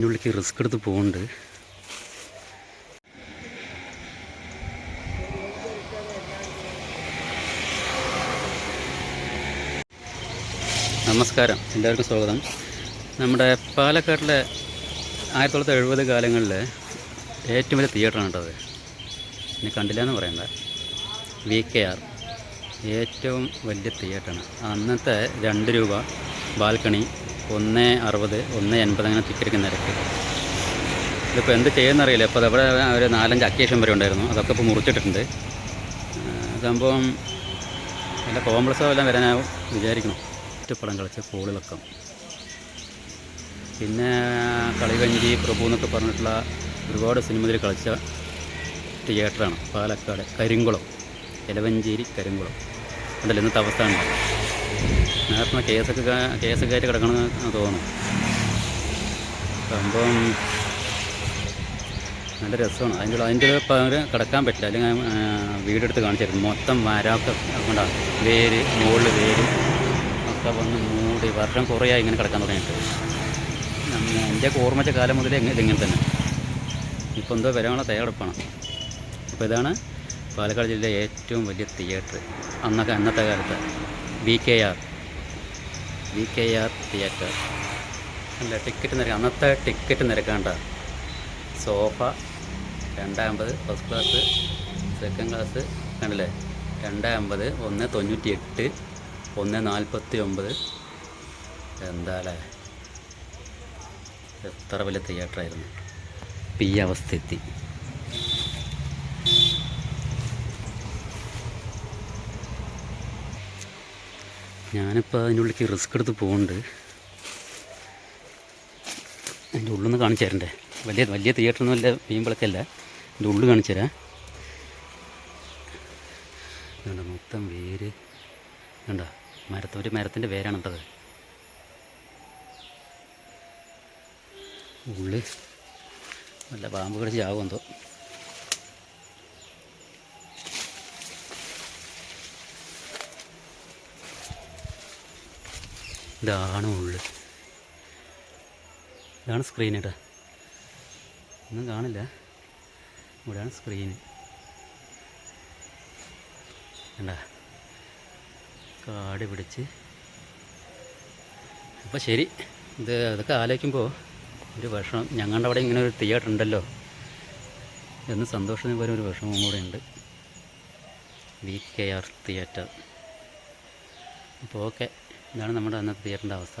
ഉള്ളിലേക്ക് റിസ്ക് എടുത്ത് പോകുന്നുണ്ട് നമസ്കാരം. എല്ലാവർക്കും സ്വാഗതം. നമ്മുടെ പാലക്കാട്ടിലെ ആയിരത്തി തൊള്ളായിരത്തി എഴുപത് കാലങ്ങളിൽ ഏറ്റവും വലിയ തിയേറ്ററാണ് കേട്ടത് ഇനി കണ്ടില്ല എന്ന് പറയണ്ട വി കെ ആർ ഏറ്റവും വലിയ തിയേറ്ററാണ് അന്നത്തെ രണ്ട് രൂപ ബാൽക്കണി ഒന്ന് അറുപത് ഒന്ന് എൺപത് അങ്ങനെ തിക്കിരിക്കുന്ന നിരക്ക് ഇതിപ്പോൾ എന്ത് ചെയ്യുന്നറിയില്ല. ഇപ്പോൾ അവിടെ ഒരു നാലഞ്ച് അക്കേഷൻ വരെ ഉണ്ടായിരുന്നു. അതൊക്കെ ഇപ്പോൾ മുറിച്ചിട്ടിട്ടുണ്ട്. സംഭവം നല്ല കോംപ്ലക്സോ എല്ലാം വരാനാവും വിചാരിക്കണം പടം കളിച്ച് കോളിളക്കം. പിന്നെ കളിവഞ്ചി പ്രഭു എന്നൊക്കെ പറഞ്ഞിട്ടുള്ള ഒരുപാട് സിനിമയിൽ കളിച്ച തിയേറ്ററാണ് പാലക്കാട് കരിങ്കുളം. ഇലവഞ്ചേരി കരിങ്കുളം. അതല്ല ഇന്നത്തെ അവസ്ഥ ഉണ്ട് നേരത്തെ കേസൊക്കെ കേസൊക്കെ ആയിട്ട് കിടക്കണമെന്ന് തോന്നുന്നു. സംഭവം നല്ല രസമാണ്. അതിന്റെ അതിന്റെ പകരം കിടക്കാൻ പറ്റില്ല. അല്ലെങ്കിൽ വീടെടുത്ത് കാണിച്ചിരുന്നു. മൊത്തം മരമൊക്കെ കൊണ്ടാണ് വേര് മുകളിൽ വേര് ഒക്കെ വന്ന് മൂടി വർഷം കുറേയായി ഇങ്ങനെ കിടക്കാൻ തുടങ്ങിയിട്ട്. എന്റെ ഓർമ്മച്ച കാലം മുതലേ ഇതിങ്ങനെ തന്നെ. ഇപ്പോൾ എന്തോ വരാനുള്ള തയ്യാറെടുപ്പാണ്. അപ്പോൾ ഇതാണ് പാലക്കാട് ജില്ലയിലെ ഏറ്റവും വലിയ തിയേറ്റർ. അന്നൊക്കെ അന്നത്തെ കാലത്ത്. B K R. V K R theatre. അല്ല ടിക്കറ്റ് നിരക്ക് അന്നത്തെ ടിക്കറ്റ് നിരക്കാണ്ട സോഫ രണ്ടമ്പത് ഫസ്റ്റ് ക്ലാസ് സെക്കൻഡ് ക്ലാസ് കണ്ടില്ലേ? രണ്ടാമ്പത് ഒന്ന് തൊണ്ണൂറ്റി എട്ട് ഒന്ന് നാൽപ്പത്തി ഒമ്പത് എന്താല്ലേ എത്ര വലിയ തിയേറ്ററായിരുന്നു? ഈ അവസ്ഥ എത്തി. ഞാനിപ്പോൾ അതിന്റെ ഉള്ളിലേക്ക് റിസ്ക് എടുത്ത് പോകുന്നുണ്ട് അതിന്റെ ഉള്ളിൽ നിന്ന് കാണിച്ചു തരണ്ടേ? വലിയ വലിയ തിയേറ്ററൊന്നും അല്ല വീമ്പിളക്കല്ല അതിന്റെ ഉള്ളിൽ കാണിച്ചു തരാം. വേണ്ട മൊത്തം വേര്. വേണ്ട മരത്ത് ഒരു മരത്തിന്റെ വേരാണ് കേട്ടത് ഉള്ളിൽ നല്ല പാമ്പ് കടിച്ച് ചാവും എന്തോ ഇതാണ് ഉള്ളിൽ ഇതാണ് സ്ക്രീൻ കേട്ടോ ഒന്നും കാണില്ല. ഇവിടെയാണ് സ്ക്രീൻ കണ്ട? കാട് പിടിച്ച്. അപ്പോൾ ശരി. ഇത് അതൊക്കെ ആലോചിക്കുമ്പോൾ ഒരു വിഷമം. ഞങ്ങളുടെ അവിടെ ഇങ്ങനെ ഒരു തിയേറ്റർ ഉണ്ടല്ലോ. എന്ന് സന്തോഷത്തിന് പോലും ഒരു വിഷമവും കൂടെ ഉണ്ട്. വി കെ ആർ തിയേറ്റർ അപ്പോൾ ഓക്കെ ഇതാണ് നമ്മുടെ അന്നത്തെ തിയേറ്ററിന്റെ അവസ്ഥ.